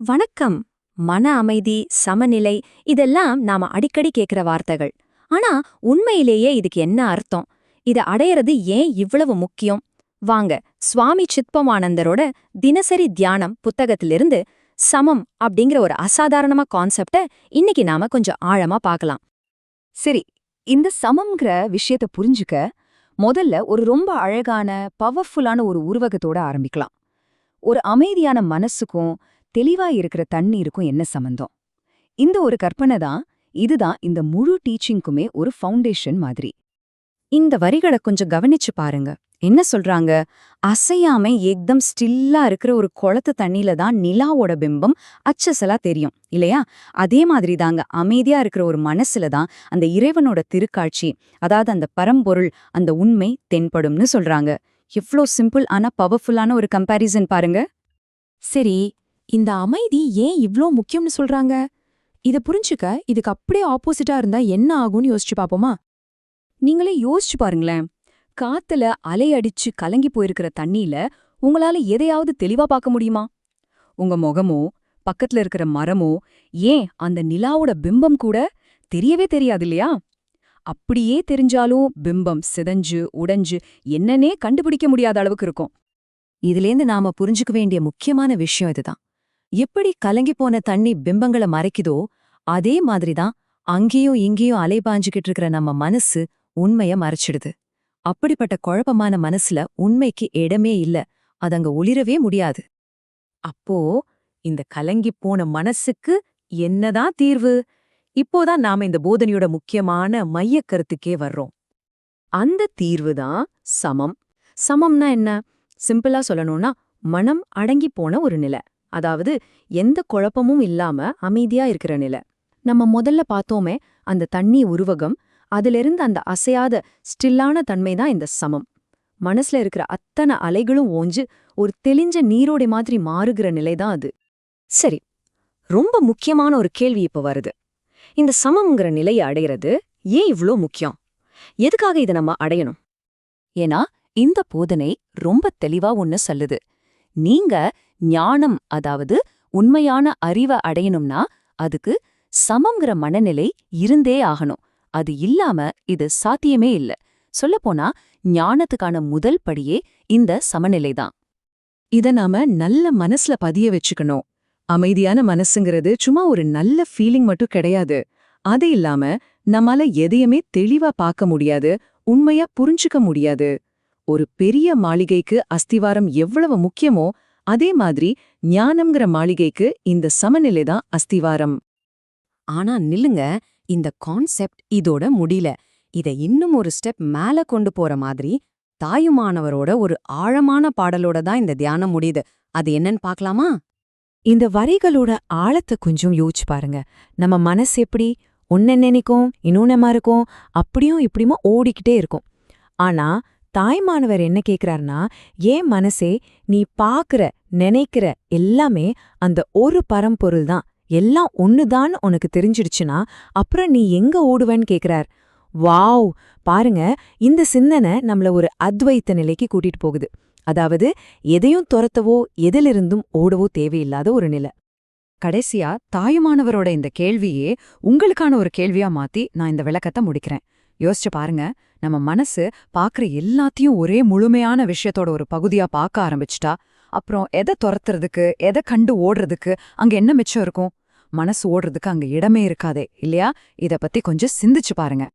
வணக்கம். மன அமைதி சமநிலை இதெல்லாம் நாம அடிக்கடி கேக்குற வார்த்தைகள். ஆனா உண்மையிலேயே இதுக்கு என்ன அர்த்தம்? இத அடையறது ஏன் இவ்வளவு முக்கியம்? வாங்க சுவாமி சித்பவானந்தரோட தினசரி தியானம் புத்தகத்திலிருந்து சமம் அப்படிங்கிற ஒரு அசாதாரணமா கான்செப்ட இன்னைக்கு நாம கொஞ்சம் ஆழமா பார்க்கலாம். சரி இந்த சமம்ங்கிற விஷயத்த புரிஞ்சுக்க முதல்ல ஒரு ரொம்ப அழகான பவர்ஃபுல்லான ஒரு உருவகத்தோட ஆரம்பிக்கலாம். ஒரு அமைதியான மனசுக்கும் தெளிவா இருக்கிற தண்ணீருக்கும் என்ன சம்பந்தம்? இந்த ஒரு கற்பனை தான் இதுதான் இந்த முழு டீச்சிங்க்குமே ஒரு ஃபவுண்டேஷன் மாதிரி. இந்த வரிகளை கொஞ்சம் கவனிச்சு பாருங்க. என்ன சொல்றாங்க? அசையாம ஏக்தம் ஸ்டில்லா இருக்கிற ஒரு குளத்து தண்ணியில தான் நிலாவோட பிம்பம் அச்சசலா தெரியும் இல்லையா? அதே மாதிரி தாங்க அமைதியா இருக்கிற ஒரு மனசுல தான் அந்த இறைவனோட திருக்காட்சி அதாவது அந்த பரம்பொருள் அந்த உண்மை தென்படும்னு சொல்றாங்க. எவ்வளோ சிம்பிள் ஆனா பவர்ஃபுல்லான ஒரு கம்பாரிசன் பாருங்க. சரி இந்த அமைதி ஏன் இவ்ளோ முக்கியம்னு சொல்றாங்க? இத புரிஞ்சுக்க இதுக்கு அப்படியே ஆப்போசிட்டா இருந்தா என்ன ஆகும்னு யோசிச்சு பாப்போமா? நீங்களே யோசிச்சு பாருங்களேன். காத்துல அலையடிச்சு கலங்கி போயிருக்கிற தண்ணியில உங்களால எதையாவது தெளிவா பார்க்க முடியுமா? உங்க முகமோ பக்கத்துல இருக்கிற மரமோ ஏன் அந்த நிலாவோட பிம்பம் கூட தெரியவே தெரியாது இல்லையா? அப்படியே தெரிஞ்சாலும் பிம்பம் சிதஞ்சு உடைஞ்சு என்னன்னே கண்டுபிடிக்க முடியாத அளவுக்கு இருக்கும். இதுலேருந்து நாம புரிஞ்சுக்க வேண்டிய முக்கியமான விஷயம் இதுதான். எப்படி கலங்கி போன தண்ணி பிம்பங்கள மறைக்குதோ அதே மாதிரிதான் அங்கேயும் இங்கேயும் அலைபாஞ்சுக்கிட்டு இருக்கிற நம்ம மனசு உண்மைய மறைச்சிடுது. அப்படிப்பட்ட குழப்பமான மனசுல உண்மைக்கு இடமே இல்ல. அதங்க ஒளிரவே முடியாது. அப்போ இந்த கலங்கி போன மனசுக்கு என்னதான் தீர்வு? இப்போதான் நாம இந்த போதனையோட முக்கியமான மையக் கருத்துக்கே வர்றோம். அந்த தீர்வு தான் சமம். சமம்னா என்ன? சிம்பிளா சொல்லணும்னா மனம் அடங்கி போன ஒரு நிலை. அதாவது எந்த குழப்பமும் இல்லாம அமைதியா இருக்கிற நிலை. நம்ம முதல்ல பார்த்தோமே அந்த தண்ணி உருவகம் அதிலிருந்து அந்த அசையாத ஸ்டில்லான தன்மை தான் இந்த சமம். மனசுல இருக்கிற அத்தனை அலைகளும் ஓஞ்சு ஒரு தெளிஞ்ச நீரோடை மாதிரி மாறுகிற நிலைதான் அது. சரி ரொம்ப முக்கியமான ஒரு கேள்வி இப்ப வருது. இந்த சமம்ங்கிற நிலையை அடையிறது ஏன் இவ்ளோ முக்கியம்? எதுக்காக இதை நம்ம அடையணும்? ஏன்னா இந்த போதனை ரொம்ப தெளிவா ஒன்னு சொல்லுது. நீங்க ஞானம் அதாவது உண்மையான அறிவை அடையணும்னா அதுக்கு சமங்கிற மனநிலை இருந்தே ஆகணும். அது இல்லாம இது சாத்தியமே இல்ல. சொல்லப்போனா ஞானத்துக்கான முதல் படியே இந்த சமநிலைதான் இத நாம நல்ல மனசுல பதிய வச்சுக்கணும். அமைதியான மனசுங்கிறது சும்மா ஒரு நல்ல ஃபீலிங் மட்டும் கிடையாது. அது இல்லாம நம்மால எதையுமே தெளிவா பார்க்க முடியாது உண்மையா புரிஞ்சுக்க முடியாது. ஒரு பெரிய மாளிகைக்கு அஸ்திவாரம் எவ்வளவு முக்கியமோ அதே மாதிரி ஞானம்ங்கிற மாளிகைக்கு இந்த சமநிலை தான் அஸ்திவாரம். ஆனா நில்லுங்க இந்த கான்செப்ட் இதோட முடியல. இத இன்னும் ஒரு ஸ்டெப் மேல கொண்டு போற மாதிரி தாயுமானவரோட ஒரு ஆழமான பாடலோட தான் இந்த தியானம் முடியுது. அது என்னன்னு பார்க்கலாமா? இந்த வரிகளோட ஆழத்தை கொஞ்சம் யோசிச்சு பாருங்க. நம்ம மனசு எப்படி? ஒன்னு நினைக்கும் இன்னொன்னமா இருக்கும் அப்படியும் இப்படியுமா ஓடிக்கிட்டே இருக்கும். ஆனா தாய்மானவர் என்ன கேக்குறாருன்னா ஏன் மனசே நீ பாக்குற நினைக்கிற எல்லாமே அந்த ஒரு பரம்பொருள் தான். எல்லாம் ஒண்ணுதான் உனக்கு தெரிஞ்சிடுச்சுன்னா அப்புறம் நீ எங்க ஓடுவேன்னு கேக்குறார். வாவ்! பாருங்க இந்த சிந்தனை நம்மள ஒரு அத்வைத்த நிலைக்கு கூட்டிட்டு போகுது. அதாவது எதையும் துரத்தவோ எதிலிருந்தும் ஓடவோ தேவையில்லாத ஒரு நிலை. கடைசியா தாயுமானவரோட இந்த கேள்வியே உங்களுக்கான ஒரு கேள்வியா மாத்தி நான் இந்த விளக்கத்தை முடிக்கிறேன். யோசிச்சு பாருங்க நம்ம மனசு பாக்குற எல்லாத்தையும் ஒரே முழுமையான விஷயத்தோட ஒரு பகுதியா பார்க்க ஆரம்பிச்சிட்டா. அப்புறம் எதை துரத்துறதுக்கு எதை கண்டு ஓடுறதுக்கு அங்க என்ன மிச்சம் இருக்கும்? மனசு ஓடுறதுக்கு அங்க இடமே இருக்காதே இல்லையா? இத பத்தி கொஞ்சம் சிந்திச்சு பாருங்க.